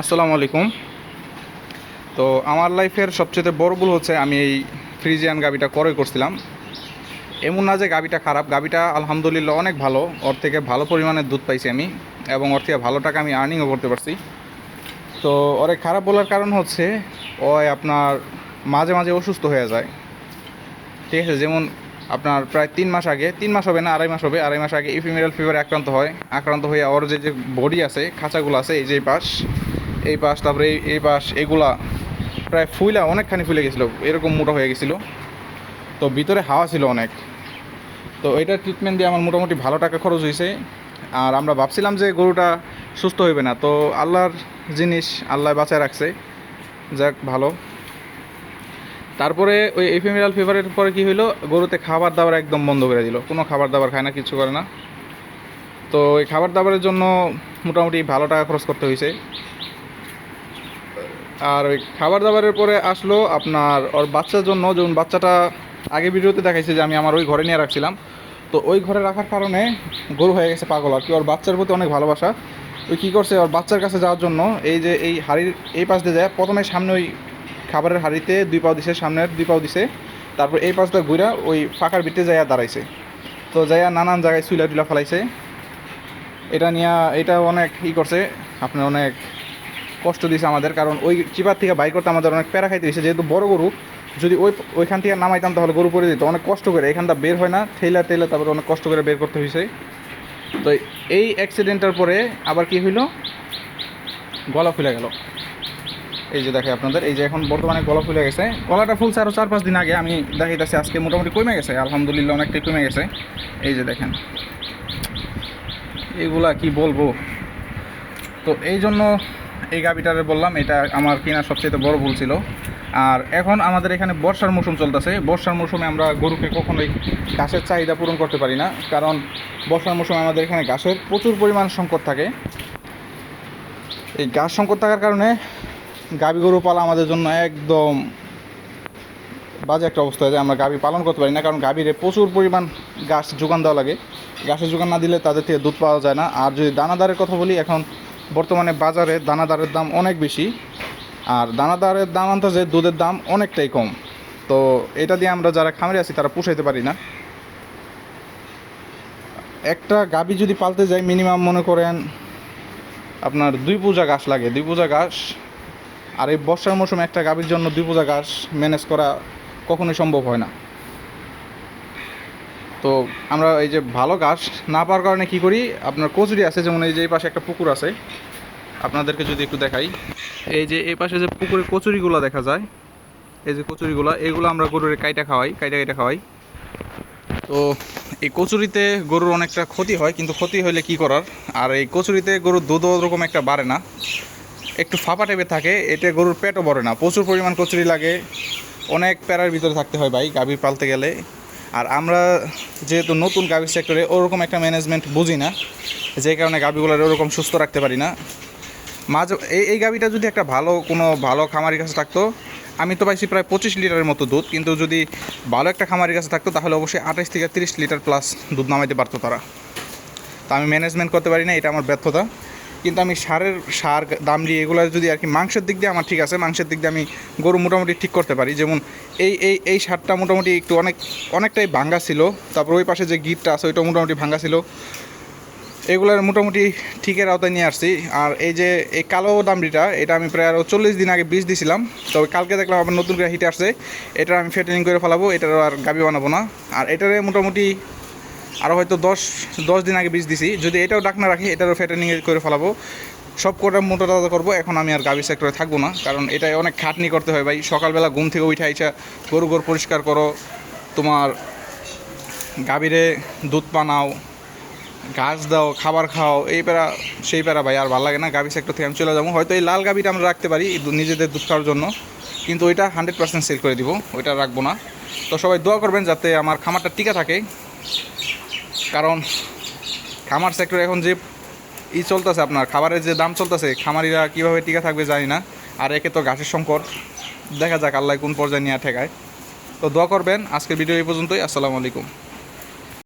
আসসালামু আলাইকুম। তো আমার লাইফের সবচেয়ে বড় ভুল হচ্ছে আমি এই ফ্রিজিয়ান গাবিটা ক্রয় করছিলাম। এমন না যে গাবিটা খারাপ, গাবিটা আলহামদুলিল্লাহ অনেক ভালো, ওর থেকে ভালো পরিমাণে দুধ পাইছি আমি এবং ওর থেকে ভালো টাকা আমি আর্নিংও করতে পারছি। তো ওরে খারাপ বলার কারণ হচ্ছে, ওই আপনার মাঝে মাঝে অসুস্থ হয়ে যায়। ঠিক আছে, যেমন আপনার প্রায় তিন মাস আগে, তিন মাস হবে না, আড়াই মাস হবে, আড়াই মাস আগে ইফিমেরাল ফিভারে আক্রান্ত হয়। আক্রান্ত হয়ে ওর যে যে বডি আছে, খাঁচাগুলো আছে, এই যে পাশ এই পাশ, তারপরে এই এই পাশ, এগুলা প্রায় ফুইলা অনেকখানি ফুলে গেছিল, এরকম মোটা হয়ে গেছিল। তো ভিতরে হাওয়া ছিল অনেক। তো এটার ট্রিটমেন্ট দিয়ে আমার মোটামুটি ভালো টাকা খরচ হয়েছে। আর আমরা ভাবছিলাম যে গরুটা সুস্থ হইবে না। তো আল্লাহর জিনিস আল্লাহ বাঁচায় রাখছে। যাক, ভালো। তারপরে ওই এফিমেরাল ফিভারের পরে কি হইল? গরুতে খাবার দাবার একদম বন্ধ করে দিল। কোনো খাবার দাবার খায় না, কিছু করে না। তো ওই খাবার দাবারের জন্য মোটামুটি ভালো টাকা খরচ করতে হয়েছে আর ওই খাবার দাবারের পরে আসলো আপনার ওর বাচ্চার জন্য যেমন বাচ্চাটা আগে ভিডিওতে দেখাইছে যে আমি আমার ওই ঘরে নিয়ে রাখছিলাম। তো ওই ঘরে রাখার কারণে গরু হয়ে গেছে পাগল আর কি। ওর বাচ্চার প্রতি অনেক ভালোবাসা। ওই কী করছে, ওর বাচ্চার কাছে যাওয়ার জন্য এই যে এই হাড়ির এই পাশ দিয়ে যায়, প্রথমে সামনে ওই খাবারের হাঁড়িতে দুই পাও দিছে, সামনের দুই পাও দিছে। তারপর এই পাশটা ঘুরা ওই ফাঁকার ভিতরে যাইয়া দাঁড়াইছে। তো যাইয়া নানান জায়গায় সুইলা টুলা ফেলাইছে। এটা নিয়ে, এটা অনেক ই করছে আপনার অনেক কষ্ট দিয়েছে আমাদের, কারণ ওই চিপার থেকে বাইক করতে আমাদের অনেক প্যারা খাইতে হয়েছে যেহেতু বড় গরু, যদি ওই ওইখান থেকে নামাইতাম তাহলে গরু পরে দিত অনেক কষ্ট করে। এখানটা বের হয় না ঠেলা টেলা তারপরে অনেক কষ্ট করে বের করতে হয়েছে তো এই অ্যাক্সিডেন্টের পরে আবার কি হইল? গলা ফুলে গেল। এই যে দেখে আপনাদের, এই যে এখন বর্তমানে গলা ফুলে গেছে। গলাটা ফুলছে আরও চার পাঁচ দিন আগে আমি দেখাইতেছি, আজকে মোটামুটি কমে গেছে। আলহামদুলিল্লাহ অনেকটাই কমে গেছে। এই যে দেখেন। এগুলা কি বলব? তো এই জন্য এই গাবিটারে বললাম, এটা আমার কেনার সবচেয়ে বড় ভুল ছিল। আর এখন আমাদের এখানে বর্ষার মৌসুম চলতেছে। বর্ষার মৌসুমে আমরা গরুকে কখনোই ঘাসের চাহিদা পূরণ করতে পারি না, কারণ বর্ষার মৌসুমে আমাদের এখানে ঘাসের প্রচুর পরিমাণ সংকট থাকে। এই ঘাস সংকট থাকার কারণে গাভী গরু পালা আমাদের জন্য একদম বাজে একটা অবস্থা যায়। আমরা গাভী পালন করতে পারি না, কারণ গাভীরে প্রচুর পরিমাণ ঘাস যোগান দেওয়া লাগে। ঘাসের যোগান না দিলে তাদের থেকে দুধ পাওয়া যায় না। আর যদি দানাদারের কথা বলি, এখন বর্তমানে বাজারে দানাদারের দাম অনেক বেশি। আর দানাদারের দাম আনতে যে দুধের দাম অনেকটাই কম। তো এটা দিয়ে আমরা যারা খামারে আছি, তারা পুষাইতে পারি না। একটা গাভী যদি পালতে যাই মিনিমাম মনে করেন আপনার দুই পূজা ঘাস লাগে। দুই পূজা ঘাস আর এই বর্ষার মৌসুমে একটা গাভীর জন্য দুই পূজা ঘাস ম্যানেজ করা কখনোই সম্ভব হয় না। তো আমরা এই যে ভালো ঘাস না পাওয়ার কারণে কি করি? আপনার কচুরি আছে, যেমন এই যে এই পাশে একটা পুকুর আছে। আপনাদেরকে যদি একটু দেখাই। এই যে এই পাশে যে পুকুরে কচুরিগুলো দেখা যায়, এই যে কচুরিগুলো, এগুলো আমরা গরুর কাইটা খাওয়াই, কাইটা কাইটা খাওয়াই। তো এই কচুরিতে গরুর অনেকটা ক্ষতি হয়, কিন্তু ক্ষতি হলে কি করার? আর এই কচুরিতে গরুর দুধ ওরকম একটা বাড়ে না। একটু ফাঁপা টাইপের থাকে, এতে গরুর পেটও ভরে না। প্রচুর পরিমাণ কচুরি লাগে। অনেক প্যারার ভিতরে থাকতে হয় ভাই, গাভী পালতে গেলে। আর আমরা যেহেতু নতুন গাভীর সেক্টরে ওরকম একটা ম্যানেজমেন্ট বুঝি না, যে কারণে গাভীগুলোর ওরকম সুস্থ রাখতে পারি না। মাঝে এই এই গাভীটা যদি একটা ভালো, কোনো ভালো খামারির কাছে থাকতো, আমি তো পাইছি প্রায় পঁচিশ লিটারের মতো দুধ, কিন্তু যদি ভালো একটা খামারির কাছে থাকতো, তাহলে অবশ্যই আঠাশ থেকে তিরিশ লিটার প্লাস দুধ নামাইতে পারতো তারা। তা আমি ম্যানেজমেন্ট করতে পারি না, এটা আমার ব্যর্থতা। কিন্তু আমি সারের সার, দাম দিয়ে এগুলো যদি আর কি মাংসের দিক দিয়ে আমার ঠিক আছে, মাংসের দিক দিয়ে আমি গরু মোটামুটি ঠিক করতে পারি। যেমন এই এই এই সারটা মোটামুটি একটু অনেক, অনেকটাই ভাঙ্গা ছিল। তারপর ওই পাশে যে গিটটা আছে ওইটা মোটামুটি ভাঙ্গা ছিল। এগুলার মোটামুটি ঠিকের আওতায় নিয়ে আসছি। আর এই যে এই কালো দামড়িটা, এটা আমি প্রায় আরও চল্লিশ দিন আগে বীজ দিছিলাম। তবে কালকে দেখলাম আবার নতুন করে হিটে আসছে। এটা আমি ফেটেনিং করে ফেলাবো এটার আর গাবি বানাবো না। আর এটারে মোটামুটি আরও হয়তো দশ দশ দিন আগে বীজ দিছি। যদি এটাও ডাক না রাখি, এটারও ফেটেনিং করে ফেলাবো। সব কটা মোটা তাজা করব, এখন আমি আর গাভী সেক্টরে থাকব না, কারণ এটাই অনেক খাটনি করতে হয় ভাই। সকালবেলা ঘুম থেকে উঠে আইসা গরু গরু পরিষ্কার করো, তোমার গাভীরে দুধ পানাও ঘাস দাও, খাবার খাও, এই প্যারা, সেই প্যারা ভাই, আর ভালো লাগে না গাভী সেক্টর থেকে আমি চলে যাব। হয়তো এই লাল গাভীটা আমরা রাখতে পারি নিজেদের দুধ খাওয়ার জন্য। কিন্তু ওইটা হান্ড্রেড পার্সেন্ট সেল করে দিব, ওইটা রাখব না। তো সবাই দোয়া করবেন যাতে আমার খামারটা টিকা থাকে। কারণ খামার সেক্টর এখন যে ই চলতেছে আপনার, খাবারের যে দাম চলতেছে, খামারিরা কীভাবে টিকা থাকবে জানি না। আর একে তো গাছের সংকট। দেখা যাক আল্লাহ কোন পর্যায়ে নিয়ে ঠেকায়। তো দোয়া করবেন, আজকের ভিডিও এই পর্যন্তই। আসসালামু আলাইকুম।